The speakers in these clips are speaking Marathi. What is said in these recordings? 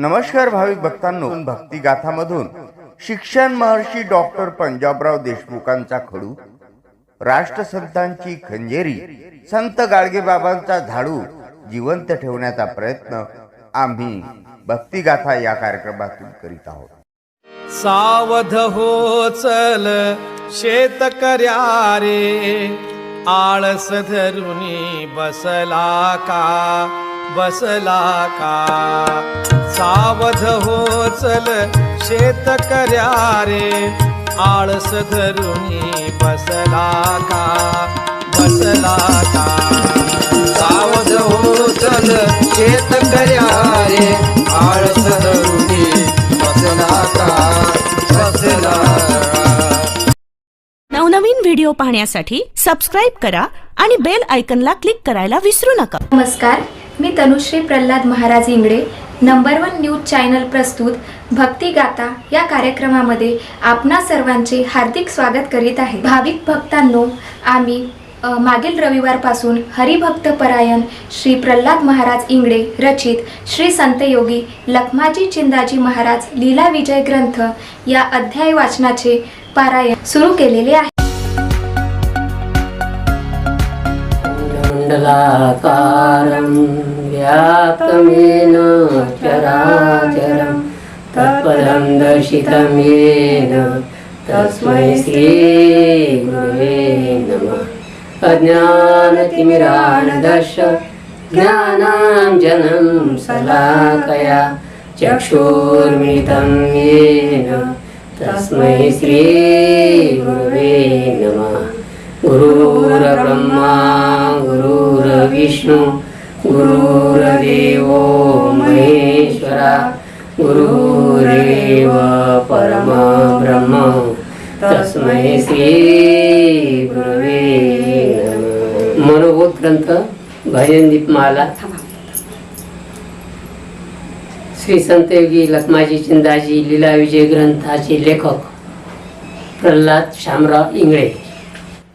नमस्कार भाविक भक्तांनो. भक्ती गाथामधून शिक्षण महर्षी डॉक्टर पंजाबराव देशमुखांचा खडू राष्ट्रसंतांची खंजेरी संत गाडगेबाबांचा झाडू जिवंत ठेवण्याचा प्रयत्न आम्ही भक्ती गाथा या कार्यक्रमातून करीत आहोत. सावध हो चल शेतकऱ्या रे आळस धरुनी बसला का? बसला का? सावध हो चल शेतकऱ्या रे आळस धरुनी बसला का? बसला का? सावध हो चल शेतकऱ्या रे आळस धरुनी बसला का? बसला नवनवीन व्हिडिओ पाहण्यासाठी सबस्क्राईब करा आणि बेल आयकनला क्लिक करायला विसरू नका. नमस्कार. मी Tanushree Pralhad Maharaj Ingde number one news channel प्रस्तुत भक्ती या कार्यक्रमामध्ये आपणा सर्वांचे हार्दिक स्वागत करीत आहे. भाविक भक्तांनो आम्ही मागील रविवारपासून हरिभक्त परायण श्री प्रल्हाद महाराज इंगडे रचित श्री संत योगी लखमाजी चिंदाजी महाराज लीला विजय ग्रंथ या अध्याय वाचनाचे पारायण सुरू केलेले आहे. मण्डलाकारं व्याप्तमेन चराचरं तत्पदं दर्शितं येन तस्मै श्रीगुरुवे नमः। अज्ञानतिमिराणदर्श ज्ञानाञ्जनं सलाकया चक्षुर्मितं येन तस्मै श्रीगुरुवे नमः। गुरुर्ब्रह्मा गुरुर्विष्णू गुरुर्देवो महेश्वरा गुरुरेव परमब्रह्म तस्मै श्री गुरुवे मनोबोध ग्रंथ भजन दीपमाला श्री संत योगी लखमाजी चिंदाजी लीला विजय ग्रंथाचे लेखक प्रल्हाद शामराव इंगळे.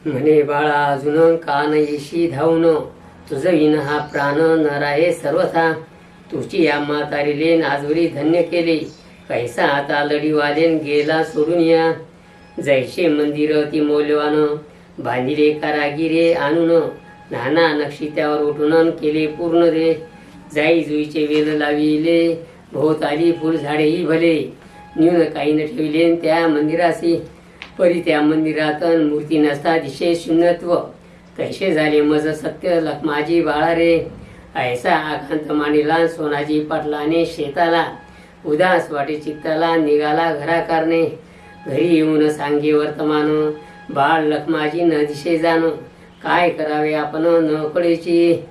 म्हणे बाळा अजून कान येशी धावून तुझ विन हा प्राण नराये सर्वथा. तुझी या म्हातारीले नाजवरी धन्य केले. कैसा आता लढीवालेन गेला सोडून या. जैसे मंदिर ती मौल्यवान बांधिले कारागिरे आणून नाना नक्षी त्यावर उठून केले पूर्ण रे. जाई जुईचे वेल लाविले भोवताली फुलझाडेही भले. न्यून काही न ठेवले त्या मंदिरासी. परी त्या मंदिरात मूर्ती नसता दिशे शून्यत्व कैसे झाले मज सत्य लखमाजी बाळा रे ऐसा आकांत मांडीला सोनाजी पाटलाने शेताला. उदास वाटे चित्ताला निघाला घराकारणे. घरी येऊन सांगे वर्तमान बाळ लखमाजी न दिशे जाण. काय करावे आपण न कळेची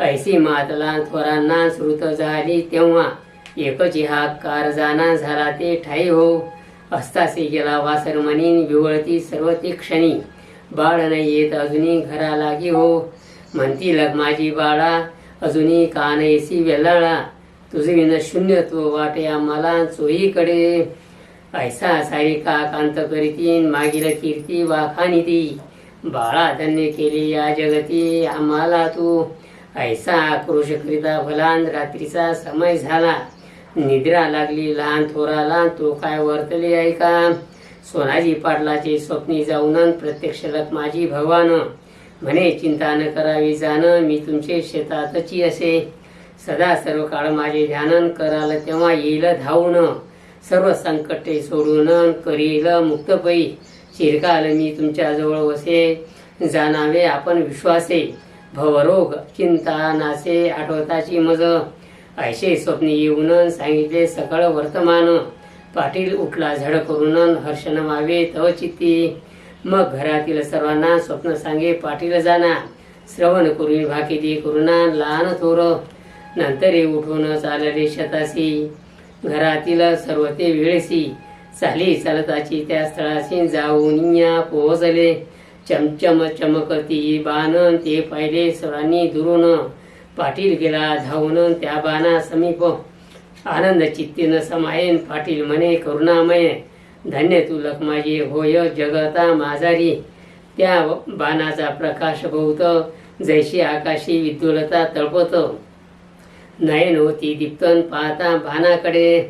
ऐसी मातला थोरांना श्रुत झाली तेव्हा. एकच हा कार जाना झाला ते ठाई हो. असतासे गेला वासर म्हणीन विवळती सर्व ती क्षणी. बाळ नाही येत अजूनही घरा लागी हो. म्हणती लग माझी बाळा अजूनही कान येसी वेलाळा. तुझे विन शून्यत्व वाटे आम्हाला चोहीकडे. ऐसा सारी का कांत करीतीन मागील कीर्ती वाखानी ती बाळा धन्य केली या जगती आम्हाला तू. ऐसा आक्रोश करिता भलान रात्रीचा समय झाला. निद्रा लागली लहान थोराला तो काय वर्तले आहे का? सोनाजी पाटलाचे स्वप्नी जाऊन प्रत्यक्ष माझी भगवान. म्हणे चिंता न करावी जाण मी तुमचे शेतातची असे. सदा सर्व काळ माझे ध्यानन कराल तेव्हा येईल धावून. सर्व संकटे सोडून करील मुक्तपै चिरकाल मी तुमच्या जवळ वसे जाणावे आपण विश्वासे. भवरोग चिंता नासे आठवताची मज. ऐसे स्वप्ने येऊन सांगितले सकळ वर्तमान पाटील उठला झड करून हर्षण मावे तव चित्ती. मग घरातील सर्वांना स्वप्न सांगे पाटील जाना. श्रवण करून भाकिती करुणा लहान थोर. नंतर उठून चालले शतासी घरातील सर्व ते वेळसी. चाली चालताची त्या स्थळाशी जाऊन या पोहोचले. चमचम चमकती बाण ते पाहिले सर्वांनी दुरून. पाटील गेला धावून त्या बाणा समीप. आनंद चित्तीन समायन पाटील म्हणे करुणामय धन्य तू लखमाजी होय जगता माझारी त्या बाणाचा प्रकाश बहुत जैशी आकाशी विद्युलता तळपत. नयन होती दीप्तन पाहता बाणाकडे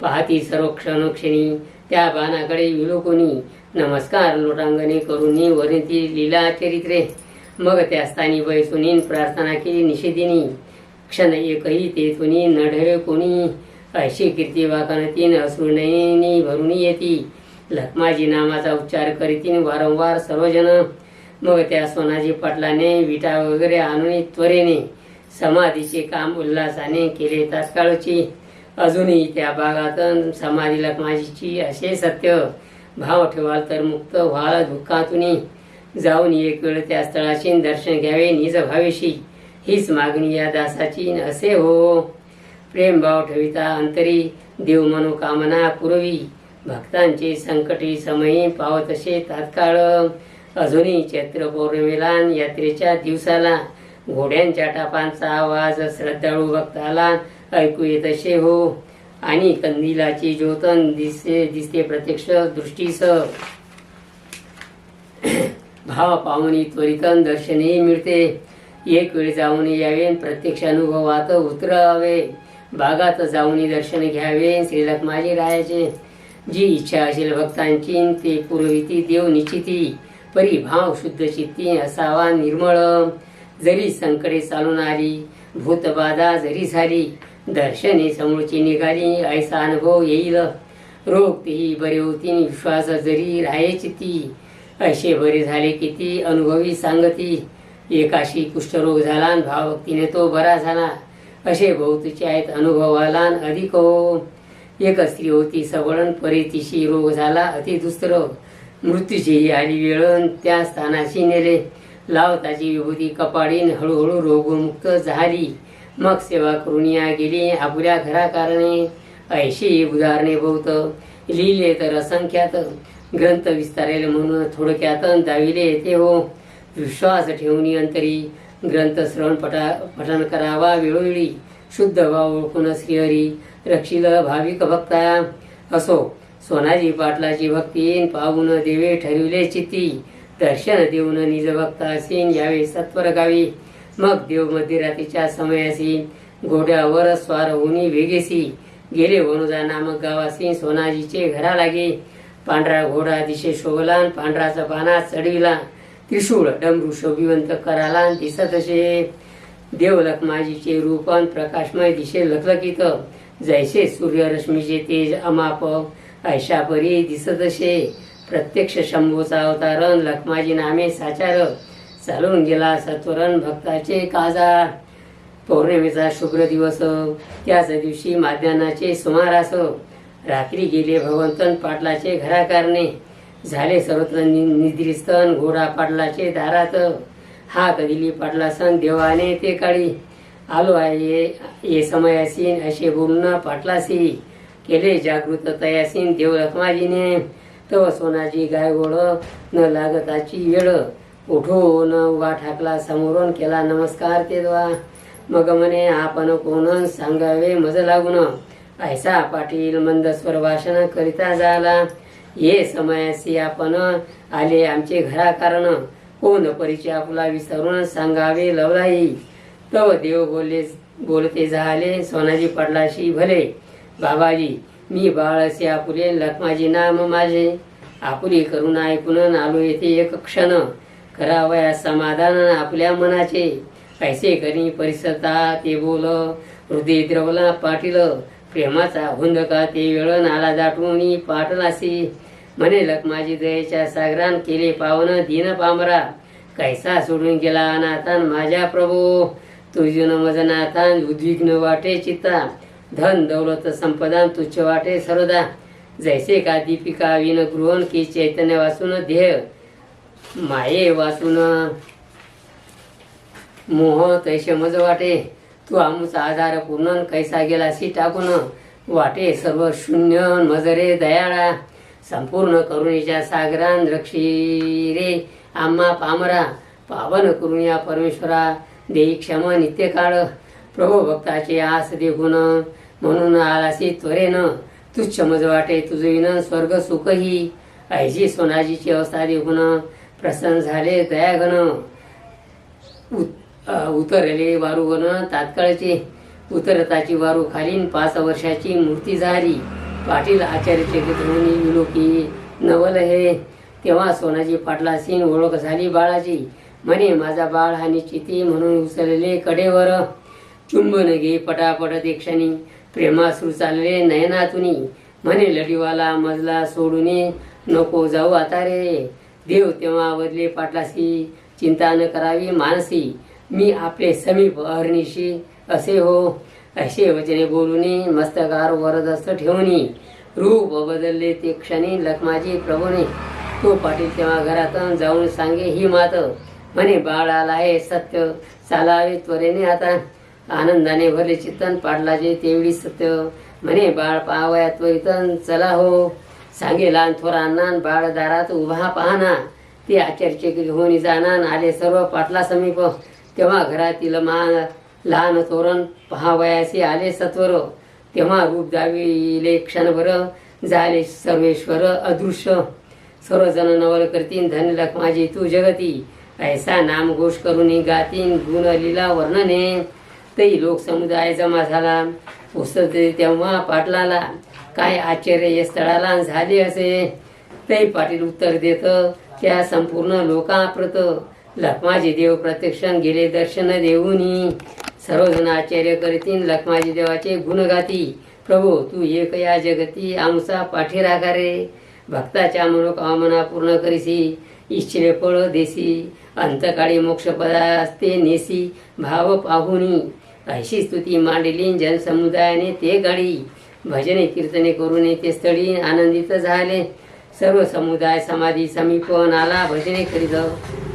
पाहती सर्व क्षणक्षणी. त्या बाणाकडे विलोकोनी नमस्कार लोटांगणे करून वर्णिती लीला चरित्रे. मग त्या स्थानी प्रार्थना केली निषेधिनी क्षण एकही तेथुनी नढळे कोणी. अशी कीर्ती वाकानतीन अश्रुनयनी भरून येती. लखमाजी नामाचा उच्चार करीतीन वारंवार सर्वजण. मग त्या सोनाजी पाटलाने विटा वगैरे आणून त्वरेने समाधीचे काम उल्हासाने केले तात्काळची. अजूनही त्या भागात समाधी लखमाजीची असे सत्य भाव ठेवाल तर मुक्त व्हाल दुःखातून जाऊन एक वेळ त्या स्थळाची दर्शन घ्यावे निज भावेशी. हीच मागणी या दासाची असे हो. प्रेम भाव ठेविता अंतरी देव मनोकामना पुरवी. भक्तांचे संकटी समयी पावतसे तात्काळ. अजूनही चैत्र पौर्णिमेला यात्रेच्या दिवसाला घोड्यांच्या टापांचा आवाज श्रद्धाळू भक्ताला ऐकू येत असे हो. आणि कंदिलाची ज्योतन दिसते दिसते प्रत्यक्ष दृष्टीस. भाव पाहुणी त्वरितन दर्शनही मिळते. एक वेळ जाऊन यावे प्रत्यक्ष अनुभवात उतरावे. बागात जाऊन दर्शन घ्यावे श्रीलक माझे रायाचे जी इच्छा असेल भक्तांची ते पुरविती देव निश्चिती. परी भाव शुद्ध चित्ती असावा निर्मळ. जरी संकटे चालून आली भूतबाधा जरी झाली दर्शने समोरची निघाली ऐसा अनुभव येईल. रोग तेही बरे होती विश्वास जरी राहायची ती. असे बरे झाले किती अनुभवी सांगती एकाशी कुष्ठरोग झाला आणि भावभक्तीने तो बरा झाला. असे बहुतचे आहेत अनुभवाला आणि अधिक हो. एक स्त्री होती सबळण परे तिशी रोग झाला अति दुसर मृत्यूची आली वेळण त्या स्थानाशी नेले. लावताची विभूती कपाडीन हळूहळू रोगमुक्त झाली. मग सेवा करून या गेली आपल्या घराकारणे. ऐशी उदाहरणे बहुत लिहिले तर असंख्यात. ग्रंथ विस्तारेल म्हणून थोडक्यात दाविले येते हो. विश्वास ठेवून अंतरी ग्रंथ श्रवण पटा पठन करावा वेळोवेळी. शुद्ध भाव ओळखून श्रीहरी रक्षिल भाविक भक्ता. असो सोनाजी पाटलाची भक्ती पाहून देवे ठरविले चित्ती. दर्शन देऊन निज भक्ता सीन यावे सत्वर गावी. मग देव मध्यरात्रीच्या समयासी. घोड्यावर स्वार होऊनी वेगेसी. गेले वनुजा नामक गावासी सोनाजीचे घरा लागे पांढरा घोडा दिशे शोभला पांढराचा पाना चढविला. त्रिशूळ डमरू शोभिवंत कराला दिसत असे. देव लखमाजीचे रूपन प्रकाशमय दिशे लखलखित. जैसे सूर्यरश्मीचे तेज अमाप ऐशा परी दिसत असे. प्रत्यक्ष शंभूचा अवतारण लखमाजी नामे साचार. चालून गेला सत्वरण भक्ताचे काजार. पौर्णिमेचा शुभ्र दिवस त्याच दिवशी माध्यानाचे सुमारास. रात्री गेले भगवंतन पाटलाचे घराकारणे. झाले सर्वत्र नि- निद्रिस्तन घोडा पाटलाचे दारात. हा कदिली पाटला सण देवाने ते काळी आलो आहे ये समयासीन असे बोलून पाटलासी केले जागृत तयासीन. देव लखमाजीने तव सोनाची गाय गोड न लागताची वेळ उठून उभा ठाकला समोरून केला नमस्कार ते द्वा. मग म्हणे आपण कोण? सांगावे मज लागून. ऐसा पाटील मंदस्वर भाषण करिता झाला ये समयासी आपण आले आमचे घरा कारण कोण परिचय आपला विसरून सांगावे लवलाई. तव देव बोलले बोलते झाले सोनाजी पडलाशी भले. बाबाजी मी बाळ असे आपुले लखमाजी नाम माझे. आपुली करून ऐकून आलो येथे एक क्षण. करावया समाधान आपल्या मनाचे. पैसे करी परिसरता ते बोल. हृदय द्रवला पाटील प्रेमाचा हुंदका ते वेळ नाला दाटून पाटलासी म्हणे लखमाजी दयेच्या सागरान केले पावन दिन पामरा कैसा सोडून गेला अनाथान माझ्या प्रभू. तुझी नमज नाथान उद्विग्न वाटे चित्ता. धन दौलत संपदान तुच्छ वाटे सर्वदा जैसे का दीपिका विन गृहन की चैतन्य वाचून ध्येय माये वाचून मोह तैसे मज वाटे. तू आमचा आधार पूर्ण कैसा गेलासी टाकून. वाटे सर्व शून्य मजरे दयाळा. संपूर्ण करुणीच्या सागरान रक्षी रे. आम्हा पामरा पावन करून या परमेश्वरा देई क्षम नित्यकाळ प्रभू भक्ताचे आस देखून म्हणून आलासी त्वरेनं. तुच्छ मज वाटे तुझविन स्वर्ग सुखही. ऐजी सोनाजीची अवस्था देखून प्रसन्न झाले दयाघन. उत- उतरले वारुवन तात्काळचे उतरताची वारू खालीन पाच वर्षाची मूर्ती झाली. पाटील आचार्याचे घेऊन विलोकी नवल हे तेव्हा सोनाजी पाटलासीन ओळख झाली बाळाची. म्हणे माझा बाळ हा निश्चिती म्हणून उचलले कडेवर. चुंबन घे पटापट देक्षणी प्रेमाश्रू चालले नयनातुनी. म्हणे लढीवाला मजला सोडून नको जाऊ आता रे. देव तेव्हा बदले पाटलासी. चिंता न करावी मानसी. मी आपले समीप अरणीशी असे हो असे वचने बोलून मस्तकार वरदस्त ठेवणी रूप बदलले ते क्षणी लखमाजी प्रभूने. तो पाटील तेव्हा घरातून जाऊन सांगे ही मात म्हणे बाळ आला आहे सत्य चालावे त्वरेने आता. आनंदाने भरले चित्तन पाडलाचे तेवढी सत्य. म्हणे बाळ पाहावया त्वरितन चला हो. सांगे लहान थोरांना बाळ दारात उभा पाहना. ते आचर्चे घेऊन जाणार आले सर्व पाटला समीप. तेव्हा घरातील मान लहान तोरण पहावयाचे आले सत्वर. तेव्हा रूप दाविले क्षणभर झाले सर्वेश्वर अदृश्य. सर्वजण नवल करतीन धन लखमाजी तू जगती. ऐसा नाम घोष करून गातीन गुण लीला वर्णने. तरी लोकसमुदाय जमा झाला. पुस्तक तेव्हा पाटलाला काय आश्चर्य या स्थळाला झाले असे? तरी पाटील उत्तर देत त्या संपूर्ण लोकाप्रत लखमाजी देव प्रत्यक्ष गेले दर्शन देऊनी. सर्वजण आचार्य करतीन लखमाजी देवाचे गुणगाती प्रभो प्रभू तू एक या जगती आमचा पाठीराखा रे भक्ताच्या मनोकामना पूर्ण करीसी. इच्छिले फळ देसी. अंतकाळी मोक्षपदा असते नेसी. भाव पाहुनी. अशी स्तुती मांडली जनसमुदायाने ते गाडी भजने कीर्तने करून ते स्थळी आनंदित झाले. सर्व समुदाय समाधी समीपन आला भजने करीत.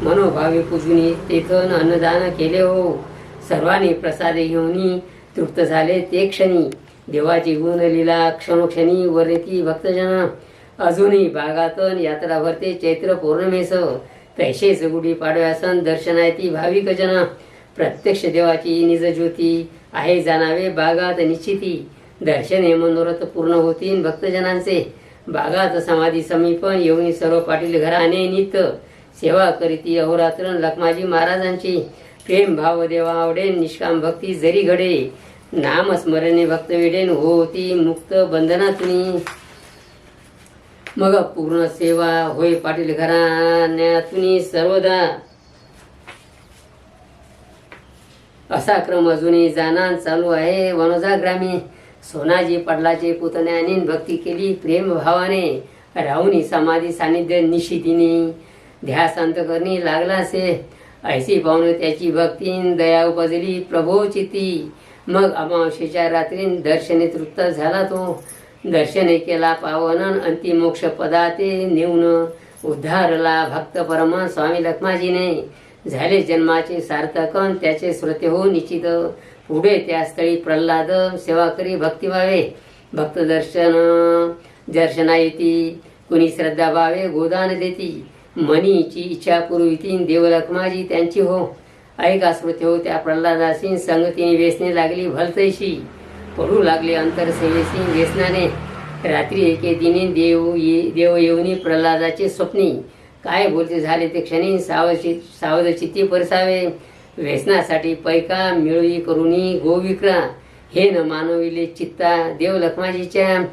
मनोभावे पूजून तेथून अन्नदान केले हो. सर्वांनी प्रसाद घेऊन तृप्त झाले ते क्षणी. देवाची गुण लीला क्षणोक्षणी वरती भक्तजन. अजूनही भागातून यात्रा भरते चैत्र पौर्णिमेस. तैसेच गुढी पाडव्यासन दर्शनायती भाविक जन. प्रत्यक्ष देवाची निज ज्योती आहे जाणावे बागात निश्चिती. दर्शने मनोरथ पूर्ण होतील भक्तजनांचे. बागात समाधी समीपन येऊन सर्व पाटील घराने नित सेवा करीती अहोरात्र लखमाजी महाराजांची प्रेम भाव देवा आवडेन निष्काम भक्ती जरी घडे नाम स्मरणे भक्त विडेन होती मुक्त बंधनातून. मग पूर्ण सेवा होय पाटील घराण्यातून सर्वदा. असा क्रम अजूनही जाणार चालू आहे. वनोजा ग्रामी सोनाजी पडलाचे पुतण्याने भक्ती केली प्रेम भावाने. राहुनी समाधी सानिध्य निशितीने ध्यासांत करणी लागला असे. ऐशी पाहून त्याची भक्ती दया उपजली प्रभो चिती मग अमावशेच्या रात्रीन दर्शने तृप्त झाला तो. दर्शने केला पावन अंतिम मोक्ष नेऊन. उद्धारला भक्त परम स्वामी लक्ष्माजीने. झाले जन्माचे सार्थकन त्याचे श्रोते हो निश्चित. पुढे त्या स्थळी प्रल्हाद सेवा करी भक्ती व्हावे भक्त दर्शन दर्शना येती कुणी श्रद्धा भावे गोदान देती. मनीची इच्छा पुरविती देवलखमाजी त्यांची हो. ऐका स्मृती हो त्या प्रल्हादासी संगतीने वेसने लागली भलतैशी. पडू लागले अंतरसेवेसी व्यसनाने. रात्री एके दिने देव ये देव येऊनी प्रल्हादाचे स्वप्नी. काय बोलते झाले ते क्षणी सावध सावध चित्ती परसावे. व्यसनासाठी पैका मिळवी करुणी गोविक्रा हे न मानविले चित्ता. देव लखमाजीच्या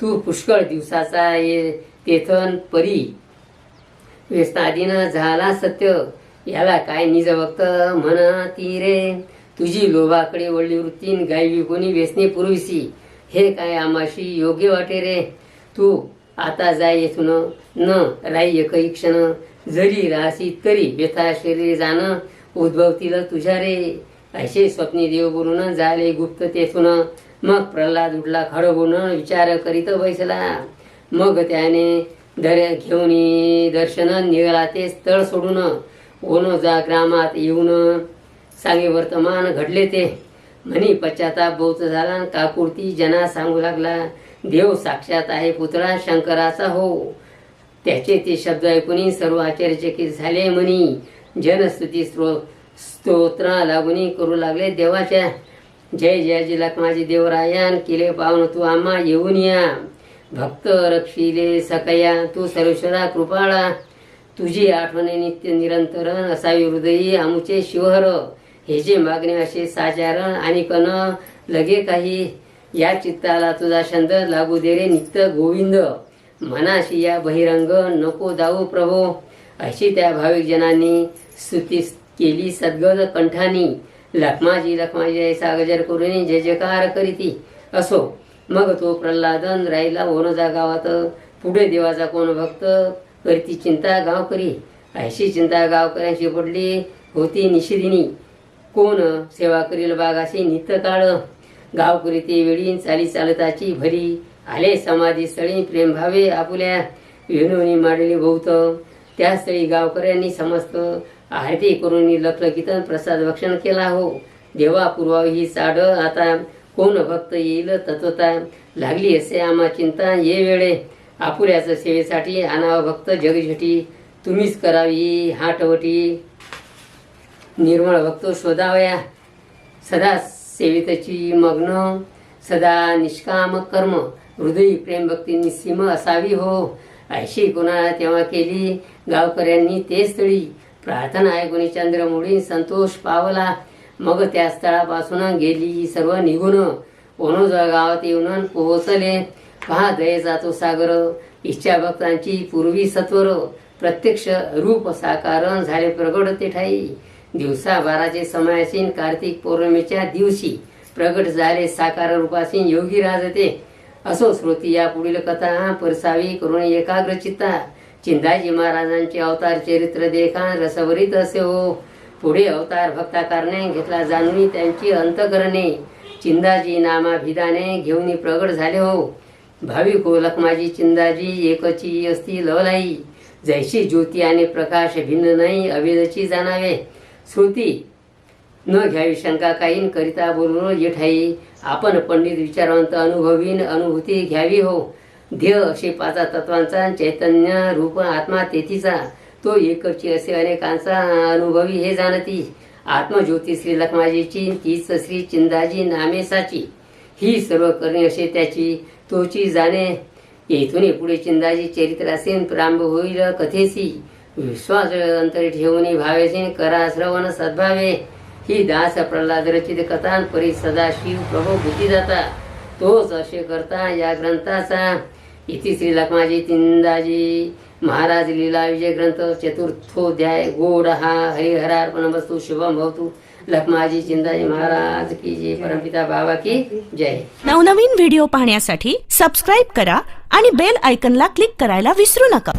तू पुष्कळ दिवसाचा ये तेथन परी. व्यसनाधीनं झाला सत्य. याला काय निज भक्त म्हणा ती रे? तुझी लोभाकडे वळली वृत्तीन गायवी कोणी व्यसने पुरविसी. हे काय आमाशी योग्य वाटे रे? तू आता जाय येथून. न राई एकही क्षण. जरी राहसी तरी व्यथा शरीर जाणं. उद्भवतील तुझ्या रे असे स्वप्नी देव बोलून झाले गुप्त तेथून. मग प्रल्हाद उठला खडबून विचार करीत बैसला. मग त्याने दर्या घेऊन दर्शन निघाला ते स्थळ सोडून. ओनो जा ग्रामात येऊन सांगे वर्तमान घडले ते. म्हणी पश्चाताप बौत झाला काकुर्ती जना सांगू लागला देव साक्षात आहे पुतळा शंकराचा हो. त्याचे ते शब्द ऐकून सर्व आश्चर्यचकित झाले. म्हणी जनस्तुती स्त्रो स्तोत्रा लागून करू लागले. देवाच्या जय जय जिलक माझे देवरायान केले पावन तू आम्हा येऊन या. भक्त रक्षिले सकया तू सर्वेश्वरा कृपाळा. तुझी आठवणे नित्य निरंतर असावी हृदयी आमुचे शिवहर. हे जे मागणे असे साचारण आणि कन लगे काही. या चित्ताला तुझा छंद लागू दे रे नित्य गोविंद. मनाशी या बहिरंग नको जाऊ प्रभो. अशी त्या भाविक जनांनी स्तुती केली सद्गद कंठानी. लखमाजी लखमाजी ऐसा गजर करून जय जयकार करीती. असो मग तो प्रल्हादन राहिला ओनजा गावात. पुढे देवाचा कोण भक्त? करती चिंता गाव करी अशी चिंता गावकऱ्यांची पडली. होती निशिदिनी. कोण सेवा करील बागाशी नित्य काळ? गाव करीते वेळी चाली चालताची भरी आले समाधी स्थळी प्रेम भावे आपुल्या. विनोनी मांडली भोवत. त्याच वेळी गावकऱ्यांनी समस्त आरती करून लखलखित प्रसाद भक्षण केला हो. देवा पुरवावी ही चाड आता कोण भक्त येईल तत्वता? लागली असे आम्हा चिंता. ये वेळे आपुल्याचं सेवेसाठी आणावा भक्त जगझटी. तुम्हीच करावी हाटवटी. निर्मळ भक्त शोधावया. सदा सेवितची मग्न. सदा निष्काम कर्म. हृदयी प्रेम भक्तींनी सीम असावी हो. अशी कोणाला तेव्हा केली. गावकऱ्यांनी ते स्थळी प्रार्थना ऐकून चंद्रमुळी संतोष पावला. मग त्या स्थळापासून गेली सर्व निघून. ओणोजा गावात येऊन पोहोचले. पहा दयेचा तो सागर. इच्छा भक्तांची पूर्वी सत्वर. प्रत्यक्ष रूप साकारण झाले प्रगट ते ठाई दिवसा बाराचे समयासीन कार्तिक पौर्णिमेच्या दिवशी प्रगट झाले साकार रूपासीन योगी राजते असो श्रोती या पुढील कथा परसावी करून एकाग्र चिंताजी महाराजांचे अवतार चरित्र देखा रसवरीत असे हो. पुढे अवतार भक्ताकारणे घेतला जाणवी त्यांची अंतकरणे. चिंदाजी नामाभिधाने घेऊन प्रगट झाले हो. भावी हो लखमाजी चिंदाजी एकची असती लवलाई. जैशी ज्योती आणि प्रकाश भिन्न नाही अभेदची जाणावे. श्रुती न घ्यावी शंका काहीन करिता बोलून जेठाई. आपण पंडित विचारवंत अनुभवीन अनुभूती घ्यावी हो. ध्येय असे पाचा तत्वांचा चैतन्य रूप आत्मा तेथीचा. तो एकची असे अनेकांचा अनुभवी हे जाणती. आत्मज्योती श्री लखमाजीची तीच श्री चिंदाजी नामेसाची. ही सर्व करणे असे त्याची तोची जाणे. येथून पुढे चिंदाजी चरित्र असेन प्रारंभ होईल कथेसी विश्वास अंतरी ठेवून भावेसी करा श्रवण सद्भावे. ही दास प्रल्हाद रचित कथा परी सदाशिव प्रभू बुद्धी जाता तोच असे करता या ग्रंथाचा. इति श्री लखमाजी चिंदाजी महाराज लीला विजय ग्रंथ चतुर्थोध्याय गोड हा हरिहरार्पण वस्तू शुभम भवतू। लक्ष्माजी चिंदाजी महाराज की जय परमपिता बाबा की जय। नवनवीन व्हिडिओ पाहण्यासाठी सबस्क्राईब करा आणि बेल आयकनला क्लिक करायला विसरू नका.